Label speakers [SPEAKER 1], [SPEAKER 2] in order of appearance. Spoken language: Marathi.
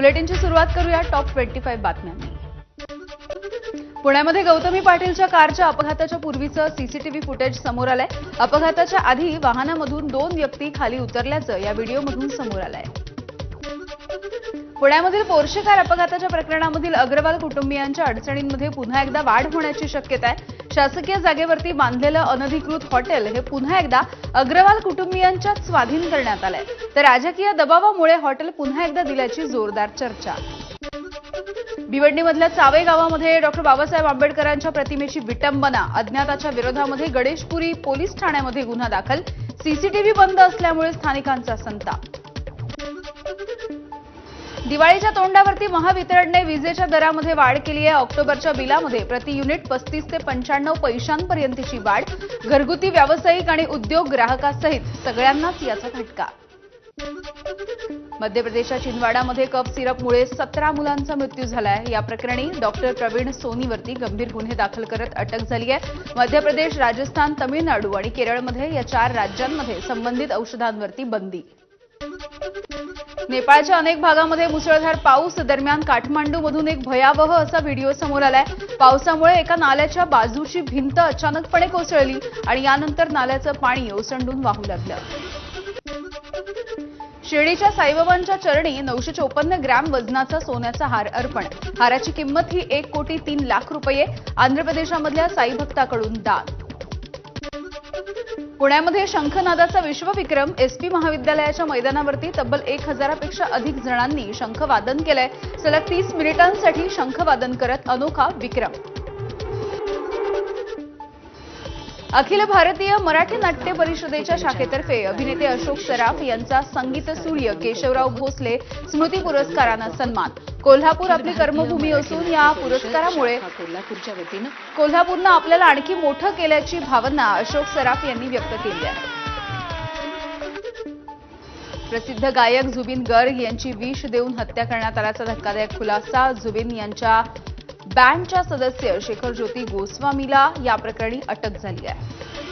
[SPEAKER 1] बुलेटिनची सुरुवात करूया टॉप ट्वेंटी फाईव्ह बातम्यांनी. पुण्यामध्ये गौतमी पाटीलच्या कारच्या अपघाताच्या पूर्वीचं सीसीटीव्ही फुटेज समोर आलंय. अपघाताच्या आधी वाहनामधून दोन व्यक्ती खाली उतरल्याचं या व्हिडिओमधून समोर आलंय. पुण्यामधील पोर्शे कार अपघाताच्या प्रकरणामधील अग्रवाल कुटुंबियांच्या अडचणींमध्ये पुन्हा एकदा वाढ होण्याची शक्यता आहे. शासकीय जागेवरती बांधलेलं अनधिकृत हॉटेल हे पुन्हा एकदा अग्रवाल कुटुंबियांच्या स्वाधीन करण्यात आलंय. तर राजकीय दबावामुळे हॉटेल पुन्हा एकदा दिल्याची जोरदार चर्चा. भिवंडीमधल्या चावे गावामध्ये डॉक्टर बाबासाहेब आंबेडकरांच्या प्रतिमेची विटंबना अज्ञाताच्या विरोधामध्ये गणेशपुरी पोलीस ठाण्यामध्ये गुन्हा दाखल सीसीटीव्ही बंद असल्यामुळे स्थानिकांचा संताप. दिवाळीच्या तोंडावरती महावितरणने विजेच्या दरामध्ये वाढ केली आहे. ऑक्टोबरच्या बिलामध्ये प्रति युनिट पस्तीस ते पंच्याण्णव पैशांपर्यंतची वाढ घरगुती व्यावसायिक आणि उद्योग ग्राहकासहित सगळ्यांनाच याचा फटका मध्य प्रदेशच्या छिंदवाडामध्ये कप सिरपमुळे सतरा मुलांचा मृत्यू झालाय. या प्रकरणी डॉक्टर प्रवीण सोनीवरती गंभीर गुन्हे दाखल करत अटक झाली आहे. मध्य प्रदेश राजस्थान तमिळनाडू आणि केरळमध्ये या चार राज्यांमध्ये संबंधित औषधांवरती बंदी. नेपाळच्या अनेक भागामध्ये मुसळधार पाऊस दरम्यान काठमांडूमधून एक भयावह असा व्हिडिओ समोर आलाय. पावसामुळे एका नाल्याच्या बाजूची भिंत अचानकपणे कोसळली आणि यानंतर नाल्याचं पाणी ओसंडून वाहू लागलं. शिर्डीच्या साईबाबांच्या चरणी नऊशे चोपन्न ग्रॅम वजनाचा सोन्याचा हार अर्पण. हाराची किंमत ही एक कोटी तीन लाख रुपये. आंध्र प्रदेशामधल्या साई भक्ताकडून दान. पुण्यामध्ये शंखनादाचा विश्वविक्रम एसपी महाविद्यालयाच्या मैदानावरती तब्बल एक हजारापेक्षा अधिक जणांनी शंखवादन केलंय. सलग तीस मिनिटांसाठी शंखवादन करत अनोखा विक्रम. अखिल भारतीय मराठी नाट्य परिषदेच्या शाखेतर्फे अभिनेते अशोक सराफ यांचा संगीत सूर्य केशवराव भोसले स्मृती पुरस्कारानं सन्मान. कोल्हापूर आपली कर्मभूमी असून या पुरस्कारामुळे
[SPEAKER 2] कोल्हापूरच्या वतीनं
[SPEAKER 1] कोल्हापूरनं आपल्याला आणखी मोठं केल्याची भावना अशोक सराफ यांनी व्यक्त केली आहे. प्रसिद्ध गायक जुबिन गर्ग यांची विष देऊन हत्या करण्यात आल्याचा धक्कादायक खुलासा जुबिन यांच्या बँडच्या सदस्य शेखर ज्योती गोस्वामीला या प्रकरणी अटक झाली आहे.